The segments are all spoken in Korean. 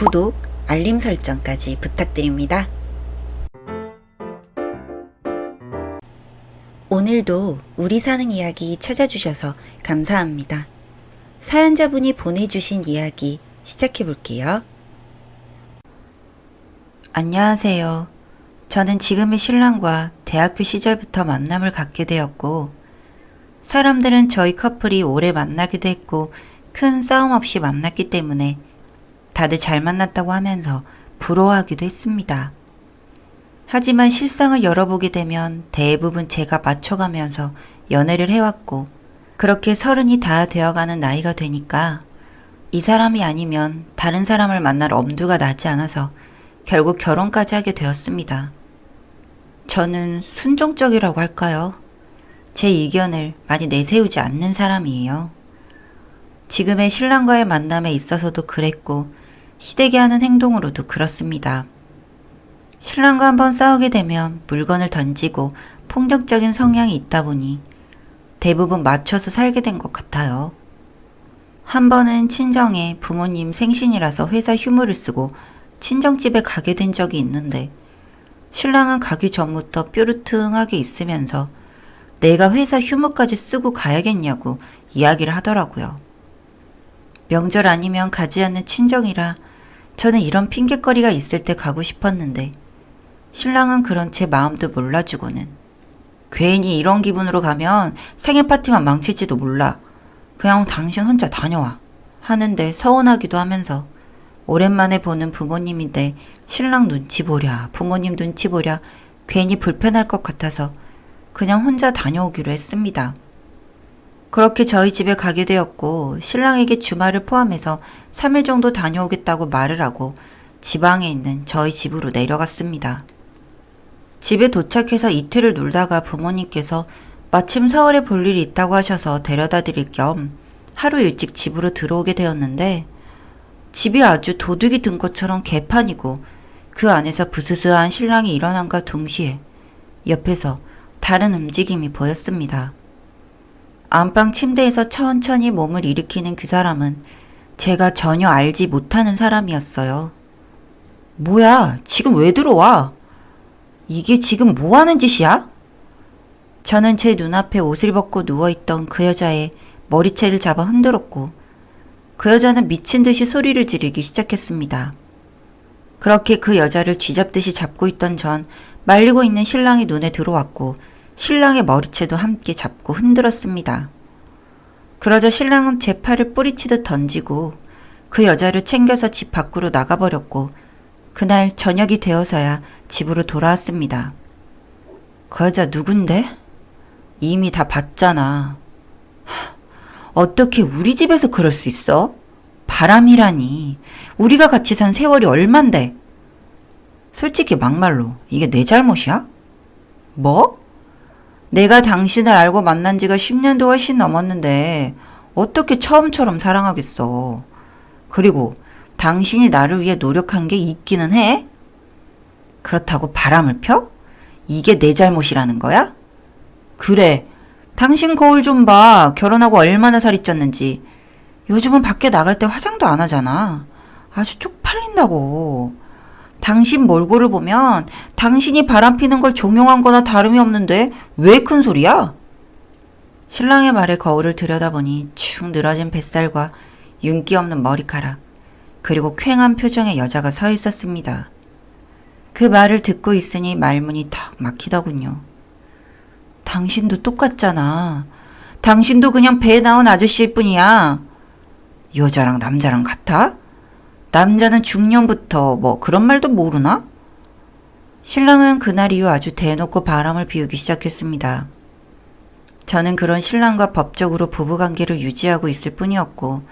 구독, 알림 설정까지 부탁드립니다. 오늘도 우리 사는 이야기 찾아주셔서 감사합니다. 사연자분이 보내주신 이야기 시작해 볼게요. 안녕하세요. 저는 지금의 신랑과 대학교 시절부터 만남을 갖게 되었고, 사람들은 저희 커플이 오래 만나기도 했고, 큰 싸움 없이 만났기 때문에 다들 잘 만났다고 하면서 부러워하기도 했습니다. 하지만 실상을 열어보게 되면 대부분 제가 맞춰가면서 연애를 해왔고, 그렇게 서른이 다 되어가는 나이가 되니까 이 사람이 아니면 다른 사람을 만날 엄두가 나지 않아서 결국 결혼까지 하게 되었습니다. 저는 순종적이라고 할까요? 제 의견을 많이 내세우지 않는 사람이에요. 지금의 신랑과의 만남에 있어서도 그랬고, 시대게 하는 행동으로도 그렇습니다. 신랑과 한번 싸우게 되면 물건을 던지고 폭력적인 성향이 있다 보니 대부분 맞춰서 살게 된 것 같아요. 한 번은 친정에 부모님 생신이라서 회사 휴무를 쓰고 친정집에 가게 된 적이 있는데 신랑은 가기 전부터 뾰루퉁하게 있으면서 내가 회사 휴무까지 쓰고 가야겠냐고 이야기를 하더라고요. 명절 아니면 가지 않는 친정이라 저는 이런 핑곗거리가 있을 때 가고 싶었는데 신랑은 그런 제 마음도 몰라주고는 괜히 이런 기분으로 가면 생일 파티만 망칠지도 몰라. 그냥 당신 혼자 다녀와. 하는데 서운하기도 하면서 오랜만에 보는 부모님인데 신랑 눈치 보랴, 부모님 눈치 보랴 괜히 불편할 것 같아서 그냥 혼자 다녀오기로 했습니다. 그렇게 저희 집에 가게 되었고 신랑에게 주말을 포함해서 3일 정도 다녀오겠다고 말을 하고 지방에 있는 저희 집으로 내려갔습니다. 집에 도착해서 이틀을 놀다가 부모님께서 마침 서울에 볼 일이 있다고 하셔서 데려다 드릴 겸 하루 일찍 집으로 들어오게 되었는데 집이 아주 도둑이 든 것처럼 개판이고 그 안에서 부스스한 신랑이 일어난과 동시에 옆에서 다른 움직임이 보였습니다. 안방 침대에서 천천히 몸을 일으키는 그 사람은 제가 전혀 알지 못하는 사람이었어요. 뭐야, 지금 왜 들어와? 이게 지금 뭐 하는 짓이야? 저는 제 눈앞에 옷을 벗고 누워있던 그 여자의 머리채를 잡아 흔들었고, 그 여자는 미친 듯이 소리를 지르기 시작했습니다. 그렇게 그 여자를 쥐잡듯이 잡고 있던 전 말리고 있는 신랑이 눈에 들어왔고, 신랑의 머리채도 함께 잡고 흔들었습니다. 그러자 신랑은 제 팔을 뿌리치듯 던지고 그 여자를 챙겨서 집 밖으로 나가버렸고 그날 저녁이 되어서야 집으로 돌아왔습니다. 그 여자 누군데? 이미 다 봤잖아. 하, 어떻게 우리 집에서 그럴 수 있어? 바람이라니. 우리가 같이 산 세월이 얼만데? 솔직히 막말로 이게 내 잘못이야? 뭐? 내가 당신을 알고 만난 지가 10년도 훨씬 넘었는데 어떻게 처음처럼 사랑하겠어. 그리고 당신이 나를 위해 노력한 게 있기는 해? 그렇다고 바람을 펴? 이게 내 잘못이라는 거야? 그래. 당신 거울 좀 봐. 결혼하고 얼마나 살이 쪘는지. 요즘은 밖에 나갈 때 화장도 안 하잖아. 아주 쪽팔린다고. 당신 몰골을 보면 당신이 바람 피는 걸 종용한 거나 다름이 없는데 왜 큰 소리야? 신랑의 말에 거울을 들여다보니 축 늘어진 뱃살과 윤기 없는 머리카락, 그리고 쾌한 표정의 여자가 서 있었습니다. 그 말을 듣고 있으니 말문이 턱 막히더군요. 당신도 똑같잖아. 당신도 그냥 배 나온 아저씨일 뿐이야. 여자랑 남자랑 같아? 남자는 중년부터 뭐 그런 말도 모르나? 신랑은 그날 이후 아주 대놓고 바람을 피우기 시작했습니다. 저는 그런 신랑과 법적으로 부부관계를 유지하고 있을 뿐이었고,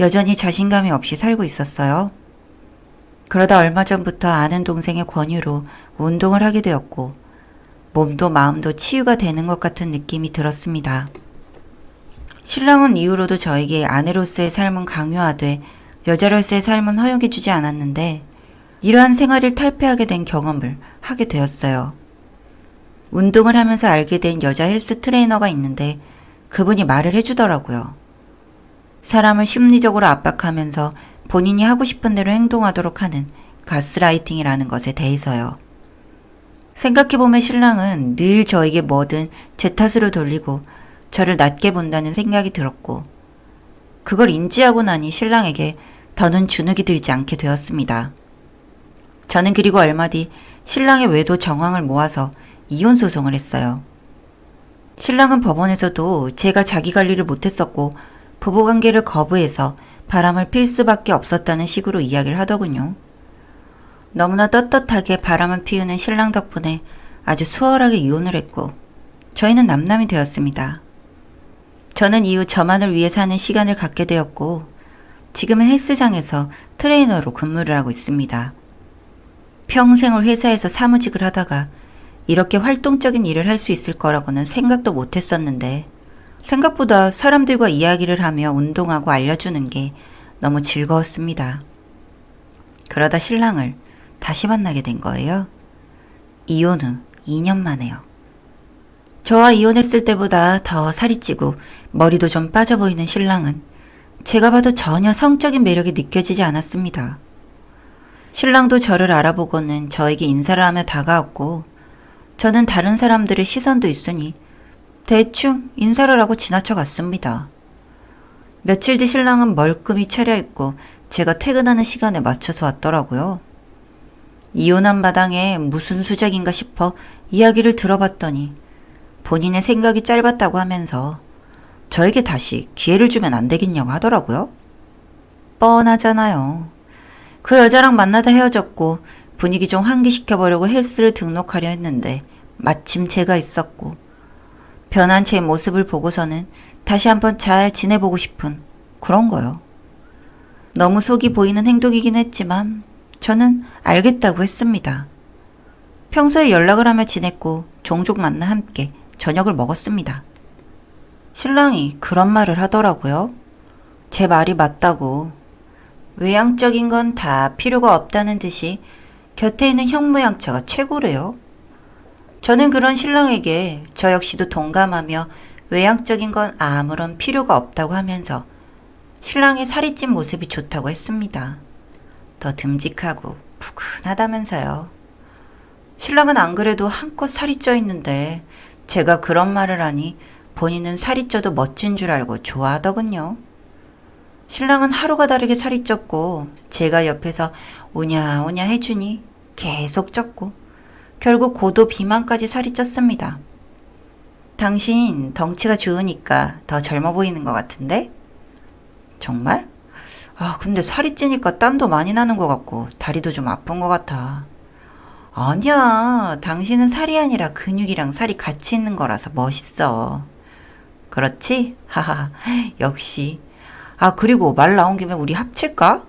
여전히 자신감이 없이 살고 있었어요. 그러다 얼마 전부터 아는 동생의 권유로 운동을 하게 되었고, 몸도 마음도 치유가 되는 것 같은 느낌이 들었습니다. 신랑은 이후로도 저에게 아내로서의 삶은 강요하되 여자로서의 삶은 허용해 주지 않았는데 이러한 생활을 탈피하게 된 경험을 하게 되었어요. 운동을 하면서 알게 된 여자 헬스 트레이너가 있는데 그분이 말을 해주더라고요. 사람을 심리적으로 압박하면서 본인이 하고 싶은 대로 행동하도록 하는 가스라이팅이라는 것에 대해서요. 생각해보면 신랑은 늘 저에게 뭐든 제 탓으로 돌리고 저를 낮게 본다는 생각이 들었고, 그걸 인지하고 나니 신랑에게 더는 주눅이 들지 않게 되었습니다. 저는 그리고 얼마 뒤 신랑의 외도 정황을 모아서 이혼 소송을 했어요. 신랑은 법원에서도 제가 자기 관리를 못했었고 부부관계를 거부해서 바람을 필 수밖에 없었다는 식으로 이야기를 하더군요. 너무나 떳떳하게 바람을 피우는 신랑 덕분에 아주 수월하게 이혼을 했고 저희는 남남이 되었습니다. 저는 이후 저만을 위해 사는 시간을 갖게 되었고 지금은 헬스장에서 트레이너로 근무를 하고 있습니다. 평생을 회사에서 사무직을 하다가 이렇게 활동적인 일을 할 수 있을 거라고는 생각도 못 했었는데 생각보다 사람들과 이야기를 하며 운동하고 알려주는 게 너무 즐거웠습니다. 그러다 신랑을 다시 만나게 된 거예요. 이혼 후 2년 만에요. 저와 이혼했을 때보다 더 살이 찌고 머리도 좀 빠져 보이는 신랑은 제가 봐도 전혀 성적인 매력이 느껴지지 않았습니다. 신랑도 저를 알아보고는 저에게 인사를 하며 다가왔고 저는 다른 사람들의 시선도 있으니 대충 인사를 하고 지나쳐 갔습니다. 며칠 뒤 신랑은 멀끔히 차려입고 제가 퇴근하는 시간에 맞춰서 왔더라고요. 이혼한 마당에 무슨 수작인가 싶어 이야기를 들어봤더니 본인의 생각이 짧았다고 하면서 저에게 다시 기회를 주면 안 되겠냐고 하더라고요. 뻔하잖아요. 그 여자랑 만나다 헤어졌고 분위기 좀 환기시켜보려고 헬스를 등록하려 했는데 마침 제가 있었고 변한 제 모습을 보고서는 다시 한번 잘 지내보고 싶은 그런 거요. 너무 속이 보이는 행동이긴 했지만 저는 알겠다고 했습니다. 평소에 연락을 하며 지냈고 종종 만나 함께 저녁을 먹었습니다. 신랑이 그런 말을 하더라고요. 제 말이 맞다고. 외향적인 건 다 필요가 없다는 듯이 곁에 있는 형무양처가 최고래요. 저는 그런 신랑에게 저 역시도 동감하며 외향적인 건 아무런 필요가 없다고 하면서 신랑의 살이 찐 모습이 좋다고 했습니다. 더 듬직하고 푸근하다면서요. 신랑은 안 그래도 한껏 살이 쪄 있는데 제가 그런 말을 하니 본인은 살이 쪄도 멋진 줄 알고 좋아하더군요. 신랑은 하루가 다르게 살이 쪘고 제가 옆에서 오냐오냐 해주니 계속 쪘고 결국 고도 비만까지 살이 쪘습니다. 당신 덩치가 좋으니까 더 젊어 보이는 것 같은데? 정말? 아, 근데 살이 찌니까 땀도 많이 나는 것 같고 다리도 좀 아픈 것 같아. 아니야. 당신은 살이 아니라 근육이랑 살이 같이 있는 거라서 멋있어. 그렇지? 하하. 역시. 아, 그리고 말 나온 김에 우리 합칠까?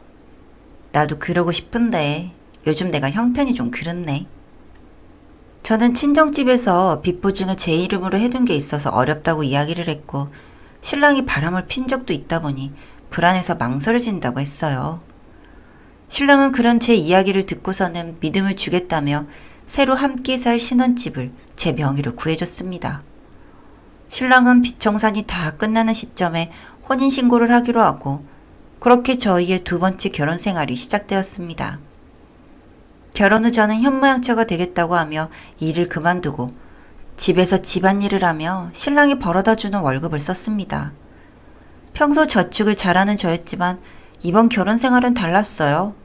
나도 그러고 싶은데 요즘 내가 형편이 좀 그렇네. 저는 친정집에서 빚보증을 제 이름으로 해둔 게 있어서 어렵다고 이야기를 했고 신랑이 바람을 핀 적도 있다 보니 불안해서 망설여진다고 했어요. 신랑은 그런 제 이야기를 듣고서는 믿음을 주겠다며 새로 함께 살 신혼집을 제 명의로 구해줬습니다. 신랑은 빚청산이 다 끝나는 시점에 혼인신고를 하기로 하고 그렇게 저희의 두 번째 결혼 생활이 시작되었습니다. 결혼 후 저는 현모양처가 되겠다고 하며 일을 그만두고 집에서 집안일을 하며 신랑이 벌어다 주는 월급을 썼습니다. 평소 저축을 잘하는 저였지만 이번 결혼 생활은 달랐어요.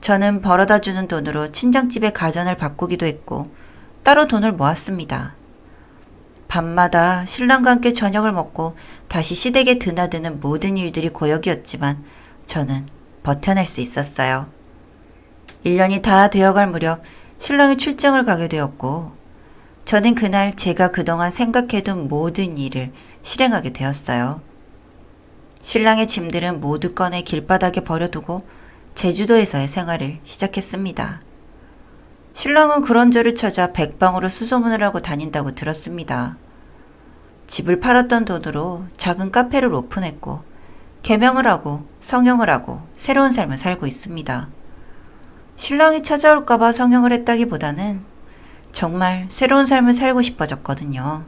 저는 벌어다 주는 돈으로 친정집의 가전을 바꾸기도 했고 따로 돈을 모았습니다. 밤마다 신랑과 함께 저녁을 먹고 다시 시댁에 드나드는 모든 일들이 고역이었지만 저는 버텨낼 수 있었어요. 1년이 다 되어갈 무렵 신랑이 출장을 가게 되었고 저는 그날 제가 그동안 생각해둔 모든 일을 실행하게 되었어요. 신랑의 짐들은 모두 꺼내 길바닥에 버려두고 제주도에서의 생활을 시작했습니다. 신랑은 그런 저를 찾아 백방으로 수소문을 하고 다닌다고 들었습니다. 집을 팔았던 돈으로 작은 카페를 오픈했고 개명을 하고 성형을 하고 새로운 삶을 살고 있습니다. 신랑이 찾아올까봐 성형을 했다기보다는 정말 새로운 삶을 살고 싶어졌거든요.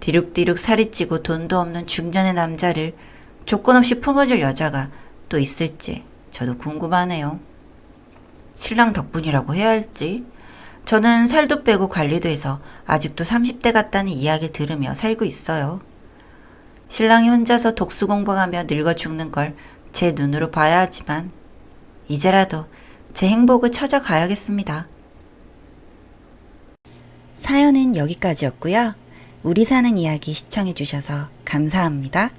디룩디룩 살이 찌고 돈도 없는 중년의 남자를 조건 없이 품어줄 여자가 또 있을지 저도 궁금하네요. 신랑 덕분이라고 해야 할지. 저는 살도 빼고 관리도 해서 아직도 30대 같다는 이야기 들으며 살고 있어요. 신랑이 혼자서 독수 공부하며 늙어 죽는 걸 제 눈으로 봐야 하지만 이제라도 제 행복을 찾아가야겠습니다. 사연은 여기까지였고요. 우리 사는 이야기 시청해주셔서 감사합니다.